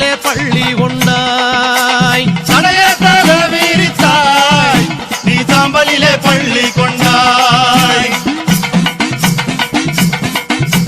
மண்ணிலே பள்ளி கொண்டாய் தடையே தர வீரித்தாய் நீ சாம்பலிலே பள்ளி கொண்டாய்.